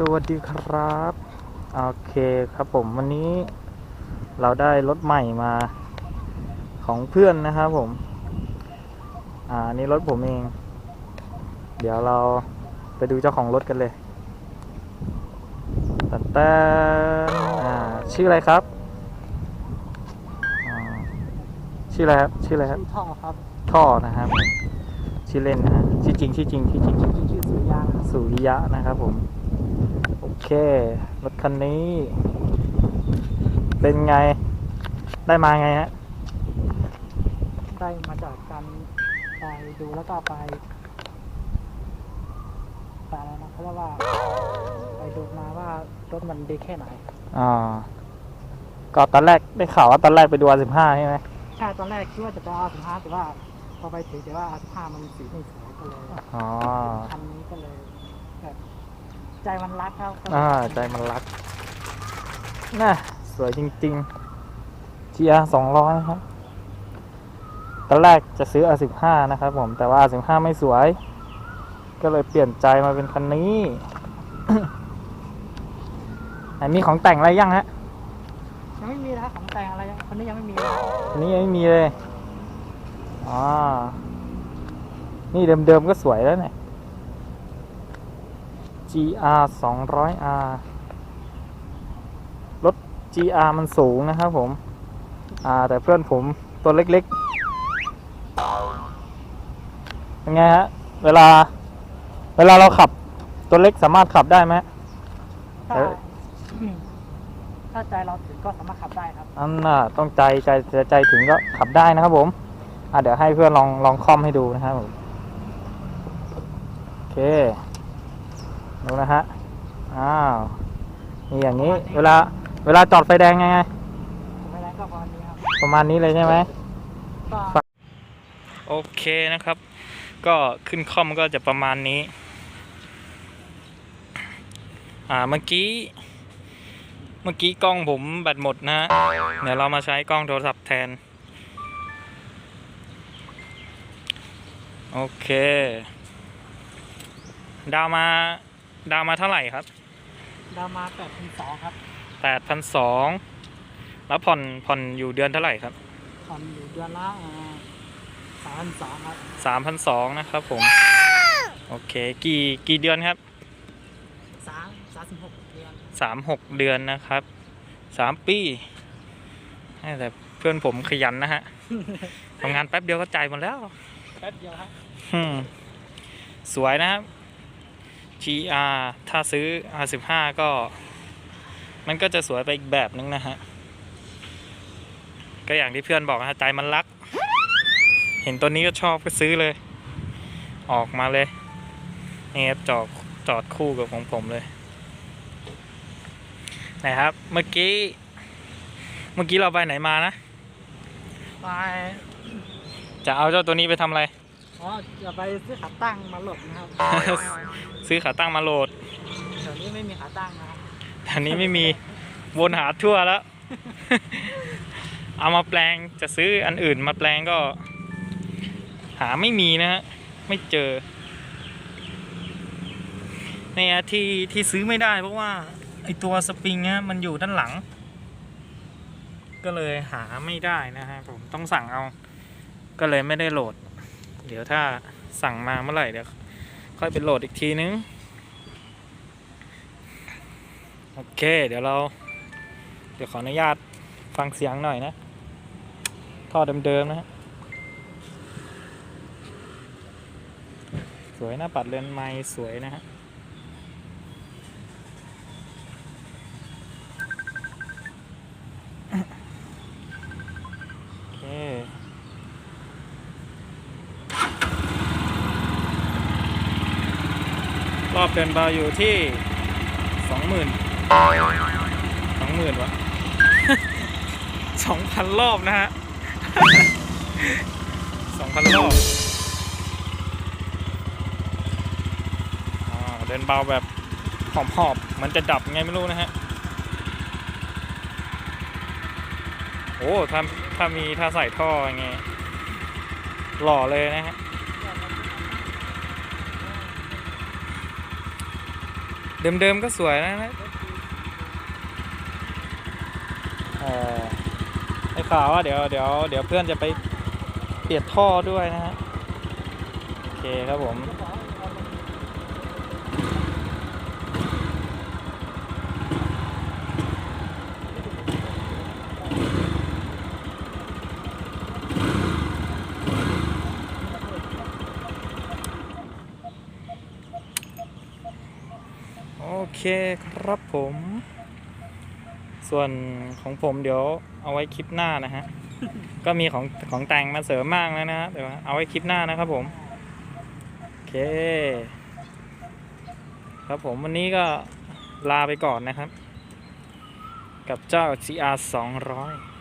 สวัสดีครับ โอเคครับผมวันนี้เราได้รถใหม่มาของเพื่อนนะครับผม อ่านี่รถผมเอง เดี๋ยวเราไปดูเจ้าของรถกันเลยแต่แต่อ่าชื่ออะไรครับอ่าชื่ออะไรครับ ชื่ออะไรครับ ชื่อท่อครับท่อนะครับ ชื่อเล่นนะฮะชื่อจริงชื่อจริงชื่อจริงจริงๆชื่อสุริยาครับสุริยะนะครับผมโอ เค รถคันนี้ เป็นไง ได้มาไงฮะ ได้มาจากการไปดูแล้วก็ไปไปอะไรนะเขาเรียกว่า ไปดูมาว่ารถมันดีแค่ไหนอ่าก็ตอนแรกได้ข่าวว่าตอนแรกไปดู R15 ใช่ไหมใช่ตอนแรกคิดว่าจะไปเอาสิบห้าแต่ว่าพอไปถึงแต่ว่าอาสิบห้ามันสีไม่สวยก็เลยอ๋อคันนี้ก็เลยแบบ ใจมันรักครับก็เลยอ่าใจมันรักน่ะสวยจริงๆ GR 200ครับตอนแรกจะซื้อ R15 นะครับผมแต่ว่า R15 ไม่สวย ก็เลยเปลี่ยนใจมาเป็นคันนี้ อันนี้ของแต่งอะไรยังฮะยังไม่มีนะครับของแต่งอะไรยังคนนี้ยังไม่มีเลยอันนี้ยังไม่มีเลยอ๋อนี่เดิมๆก็สวยแล้วเนี่ย GR 200R รถ GR มันสูงนะครับผม อ่า แต่เพื่อนผมตัวเล็กๆเป็นไงฮะ เวลา เวลาเราขับตัวเล็กสามารถขับได้ไหมถ้าเอ้ยถ้าใจเราถึงก็สามารถขับได้ครับอันน่ะต้องใจใจใจใจถึงก็ขับได้นะครับผมอะเดี๋ยวให้เพื่อนลองลองคอมให้ดูนะครับผมโอเค ดูนะฮะ อ้าวนี่อย่างนี้ เวลา เวลาจอดไฟแดงยังไง ไม่ได้ก็ประมาณนี้ครับประมาณนี้เลยใช่ไหม ก็โอเคนะครับ ก็ขึ้นคอมก็จะประมาณนี้ อ่า เมื่อกี้ เมื่อกี้กล้องผมแบตหมดนะฮะ เดี๋ยวเรามาใช้กล้องโทรศัพท์แทน โอเค ดาวมา ดาวมาเท่าไหร่ครับ ดาวมาแปดพันสองครับแปดพันสองแล้วผ่อนผ่อนอยู่เดือนเท่าไหร่ครับ ผ่อนอยู่เดือนละสามพันสองครับสามพันสองนะครับผม โอเค กี่กี่เดือนครับสามสามสิบหกเดือนสามหกเดือนนะครับสามปีแต่เพื่อนผมขยันนะฮะทำงานแป๊บเดียวก็จ่ายหมดแล้ว แป๊บเดียวครับอืมสวยนะครับ GR ถ้าซื้อ R15 ก็ มันก็จะสวยไปอีกแบบนึงนะฮะ ก็อย่างที่เพื่อนบอกนะฮะใจมันรัก เห็นตัวนี้ก็ชอบก็ซื้อเลย ออกมาเลยนี่ครับจอดจอดคู่กับของผมเลย นะครับ เมื่อกี้ เมื่อกี้เราไปไหนมานะ ไป จะเอาเจ้าตัวนี้ไปทำอะไร อ๋อจะไปซื้อขาตั้งมาหลบนะครับซื้อขาตั้งมาโหลดเดี๋ยวนี้ไม่มีขาตั้งนะครับอันนี้ไม่มีวนหาทั่วแล้ว เอามาแปลงจะซื้ออันอื่นมาแปลงก็ หาไม่มีนะฮะไม่เจอเนี่ยที่ที่ซื้อไม่ได้เพราะว่าไอตัวสปริงเนี่ยมันอยู่ด้านหลัง ก็เลยหาไม่ได้นะฮะผมต้องสั่งเอา ก็เลยไม่ได้โหลด เดี๋ยวถ้าสั่งมาเมื่อไหร่เดี๋ยวค่อยไปโหลดอีกทีนึง โอเค เดี๋ยวเรา เดี๋ยวขออนุญาตฟังเสียงหน่อยนะ ท่อเดิมๆนะฮะสวยนะปัดเรนไม้สวยนะฮะ รอบเดินเบาอยู่ที่สองหมื่นสองหมื่นวะสองพันรอบนะฮะสองพันรอบอ่าเดินเบาแบบหอบหอบๆมันจะดับไงไม่รู้นะฮะ โอ้ถ้าถ้ามีถ้าใส่ท่ออย่างหล่อเลยนะฮะ เดิมๆก็สวยนะนะเออไอ้ข่าวว่าเดี๋ยวเดี๋ยวเดี๋ยวเพื่อนจะไปเปลี่ยนท่อด้วยนะฮะ โอเคครับผม โอ เคครับผม ส่วนของผมเดี๋ยวเอาไว้คลิปหน้านะฮะ ก็มีของของแต่งมาเสริมมากแล้วนะฮะเดี๋ยวเอาไว้คลิปหน้านะครับผม โอเค ครับผมวันนี้ก็ลาไปก่อนนะครับ กับเจ้า GR 200